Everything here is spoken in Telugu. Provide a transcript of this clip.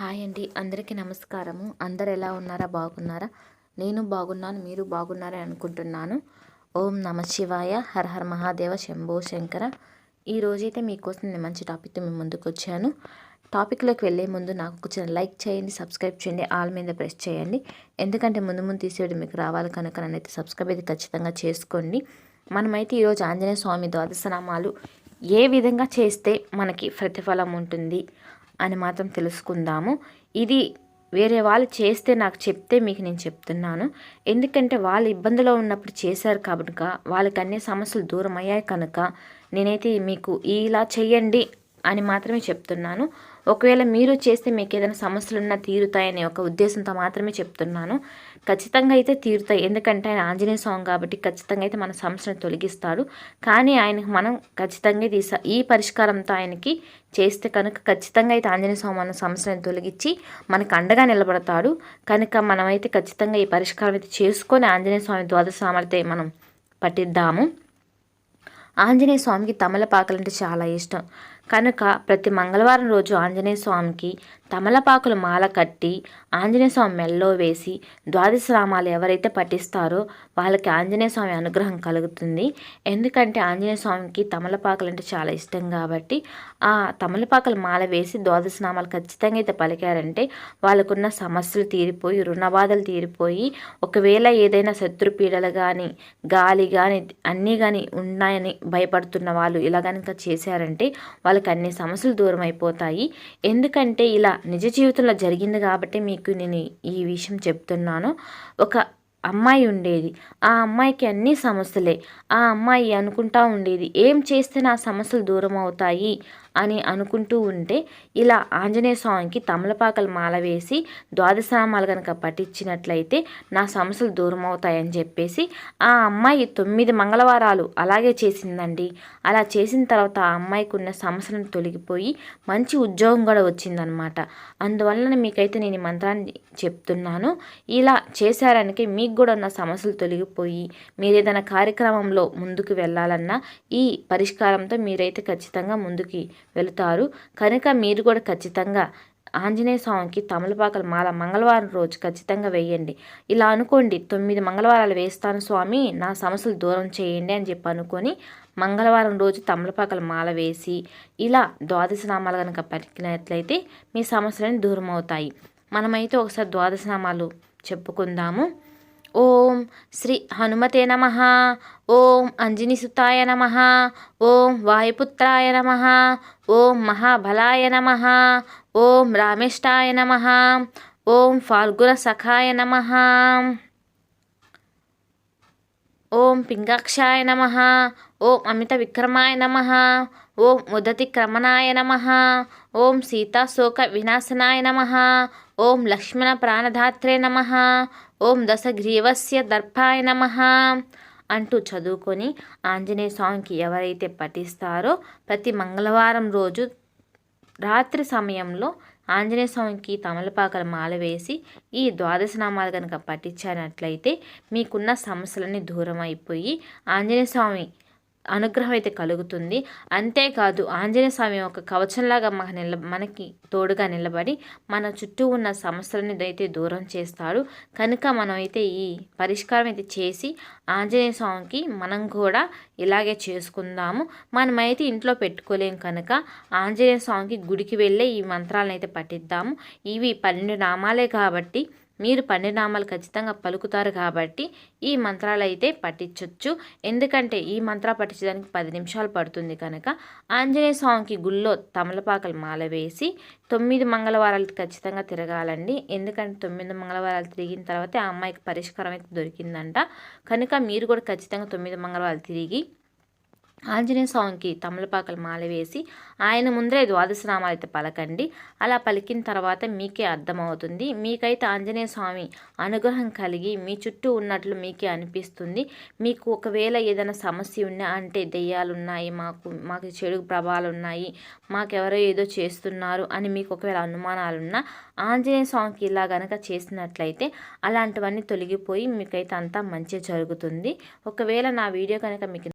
హాయ్ అండి. అందరికీ నమస్కారము. అందరు ఎలా ఉన్నారా? బాగున్నారా? నేను బాగున్నాను. మీరు బాగున్నారని అనుకుంటున్నాను. ఓం నమ శివాయ. హర హర మహాదేవ శంభో శంకర. ఈరోజైతే మీకోసం నేను మంచి టాపిక్తో మేము ముందుకు వచ్చాను. టాపిక్లోకి వెళ్ళే ముందు నాకు కొంచెం లైక్ చేయండి సబ్స్క్రైబ్ చేయండి ఆల్ మీద ప్రెస్ చేయండి. ఎందుకంటే ముందు ముందు తీసేయడం మీకు రావాలి కనుక నన్నైతే సబ్స్క్రైబ్ అయితే ఖచ్చితంగా చేసుకోండి. మనమైతే ఈరోజు ఆంజనేయ స్వామి ద్వాదశనామాలు ఏ విధంగా చేస్తే మనకి ప్రతిఫలం ఉంటుంది? అని మాత్రం తెలుసుకుందాము. ఇది వేరే వాళ్ళు చేస్తే నాకు చెప్తే మీకు నేను చెప్తున్నాను. ఎందుకంటే వాళ్ళు ఇబ్బందిలో ఉన్నప్పుడు చేశారు కనుక వాళ్ళకి అన్ని సమస్యలు దూరం అయ్యాయి కనుక నేనైతే మీకు ఇలా చెయ్యండి అని మాత్రమే చెప్తున్నాను. ఒకవేళ మీరు చేస్తే మీకు ఏదైనా సమస్యలు ఉన్నా తీరుతాయనే ఒక ఉద్దేశంతో మాత్రమే చెప్తున్నాను. ఖచ్చితంగా అయితే తీరుతాయి. ఎందుకంటే ఆయన ఆంజనేయ స్వామి కాబట్టి ఖచ్చితంగా అయితే మన సమస్యను తొలగిస్తాడు. కానీ ఆయనకు మనం ఖచ్చితంగా తీసా ఈ పరిష్కారంతో ఆయనకి చేస్తే కనుక ఖచ్చితంగా అయితే ఆంజనేయ స్వామి మన సమస్యను తొలగించి మనకు అండగా నిలబడతాడు. కనుక మనమైతే ఖచ్చితంగా ఈ పరిష్కారం అయితే చేసుకొని ఆంజనేయ స్వామి ద్వాదశ సామర్థ్యం మనం పట్టిద్దాము ఆంజనేయ స్వామికి తమలపాకలు అంటే చాలా ఇష్టం. కనుక ప్రతి మంగళవారం రోజు ఆంజనేయ స్వామికి తమలపాకుల మాల కట్టి ఆంజనేయ స్వామి మెల్లో వేసి ద్వాదశ రామాలు ఎవరైతే పఠిస్తారో వాళ్ళకి ఆంజనేయ స్వామి అనుగ్రహం కలుగుతుంది. ఎందుకంటే ఆంజనేయ స్వామికి తమలపాకులు అంటే చాలా ఇష్టం కాబట్టి ఆ తమలపాకుల మాల వేసి ద్వాదశ నామాలు ఖచ్చితంగా అయితే పలికారంటే వాళ్ళకున్న సమస్యలు తీరిపోయి రుణబాధలు తీరిపోయి ఒకవేళ ఏదైనా శత్రుపీడలు కానీ గాలి కానీ అన్నీ కానీ ఉన్నాయని భయపడుతున్న వాళ్ళు ఇలా కనుక చేశారంటే వాళ్ళకి అన్ని సమస్యలు దూరం అయిపోతాయి ఎందుకంటే ఇలా నిజ జీవితంలో జరిగింది కాబట్టి మీకు నేను ఈ విషయం చెప్తున్నాను. ఒక అమ్మాయి ఉండేది. ఆ అమ్మాయికి అన్ని సమస్యలే. ఆ అమ్మాయి అనుకుంటా ఉండేది. ఏం చేస్తే నా సమస్యలు దూరం అవుతాయి? అని అనుకుంటూ ఉంటే ఇలా ఆంజనేయ స్వామికి తమలపాకల మాల వేసి ద్వాదశనామాలు కనుక పట్టించినట్లయితే నా సమస్యలు దూరం అవుతాయని చెప్పేసి ఆ అమ్మాయి తొమ్మిది మంగళవారాలు అలాగే చేసిందండి. అలా చేసిన తర్వాత ఆ అమ్మాయికి ఉన్న సమస్యలను తొలగిపోయి మంచి ఉద్యోగం కూడా వచ్చిందనమాట. అందువలన మీకైతే నేను ఈ మంత్రాన్ని చెప్తున్నాను. ఇలా చేశారనికి మీకు కూడా ఉన్న సమస్యలు తొలగిపోయి మీరు ఏదైనా కార్యక్రమంలో ముందుకు వెళ్ళాలన్నా ఈ పరిష్కారంతో మీరైతే ఖచ్చితంగా ముందుకి వెళుతారు. కనుక మీరు కూడా ఖచ్చితంగా ఆంజనేయ స్వామికి తమలపాకల మాల మంగళవారం రోజు ఖచ్చితంగా వేయండి. ఇలా అనుకోండి తొమ్మిది మంగళవారాలు వేస్తాను స్వామి నా సమస్యలు దూరం చేయండి అని చెప్పి అనుకొని మంగళవారం రోజు తమలపాకల మాల వేసి ఇలా ద్వాదశ నామాలు కనుక పలికినట్లయితే మీ సమస్యలని దూరం అవుతాయి మనమైతే ఒకసారి ద్వాదశ నామాలు చెప్పుకుందాము. ఓం శ్రీ హనుమతే నమ ఓం అంజనిసుతాయ నమ ఓం వాయుపుత్రాయ నమ ఓం మహాబలాయ నమ ఓం రామేష్టాయ నమ ఓం ఫాల్గుణ సఖాయ నమ ఓం పింగాక్షాయ నమ ఓం అమిత విక్రమాయ నమ ఓం ఉదతి క్రమణాయ నమ ఓం సీతాశోక వినాశనాయ నమ ఓం లక్ష్మణ ప్రాణధాత్రే నమ ఓం దశగ్రీవస్య దర్భాయ నమ అంటూ చదువుకొని ఆంజనేయ స్వామికి ఎవరైతే పఠిస్తారో ప్రతి మంగళవారం రోజు రాత్రి సమయంలో ఆంజనేయ స్వామికి తమలపాకల మాల వేసి ఈ ద్వాదశ నామాలు కనుక పఠించినట్లయితే మీకున్న సమస్యలన్నీ దూరం అయిపోయి ఆంజనేయ స్వామి అనుగ్రహం అయితే కలుగుతుంది. అంతేకాదు ఆంజనేయ స్వామి ఒక కవచంలాగా మన నిల మనకి తోడుగా నిలబడి మన చుట్టూ ఉన్న సమస్యలని అయితే దూరం చేస్తాడు. కనుక మనం అయితే ఈ పరిష్కారం అయితే చేసి ఆంజనేయ స్వామికి మనం కూడా ఇలాగే చేసుకుందాము. మనమైతే ఇంట్లో పెట్టుకోలేం కనుక ఆంజనేయ స్వామికి గుడికి వెళ్ళే ఈ మంత్రాలను అయితే పట్టిద్దాము ఇవి పన్నెండు నామాలే కాబట్టి మీరు పన్నెనామాలు ఖచ్చితంగా పలుకుతారు కాబట్టి ఈ మంత్రాలు అయితే పఠించవచ్చు ఎందుకంటే ఈ మంత్ర పట్టించడానికి పది నిమిషాలు పడుతుంది కనుక ఆంజనేయ స్వామికి గుళ్ళో తమలపాకలు మాల వేసి తొమ్మిది మంగళవారాలు ఖచ్చితంగా తిరగాలండి. ఎందుకంటే తొమ్మిది మంగళవారాలు తిరిగిన తర్వాత ఆ అమ్మాయికి పరిష్కారం అయితే దొరికిందంట. కనుక మీరు కూడా ఖచ్చితంగా తొమ్మిది మంగళవారాలు తిరిగి ఆంజనేయ స్వామికి తమలపాకలు మాల వేసి ఆయన ముందరే ద్వాదశనామాలు అయితే పలకండి. అలా పలికిన తర్వాత మీకే అర్థమవుతుంది. మీకైతే ఆంజనేయ స్వామి అనుగ్రహం కలిగి మీ చుట్టూ ఉన్నట్లు మీకే అనిపిస్తుంది. మీకు ఒకవేళ ఏదైనా సమస్య ఉన్నా అంటే దెయ్యాలు ఉన్నాయి మాకు మాకు చెడు ప్రభావాలు ఉన్నాయి మాకెవరో ఏదో చేస్తున్నారు అని మీకు ఒకవేళ అనుమానాలున్నా ఆంజనేయ స్వామికి ఇలా గనక చేసినట్లయితే అలాంటివన్నీ తొలగిపోయి మీకైతే అంతా మంచి జరుగుతుంది. ఒకవేళ నా వీడియో కనుక మీకు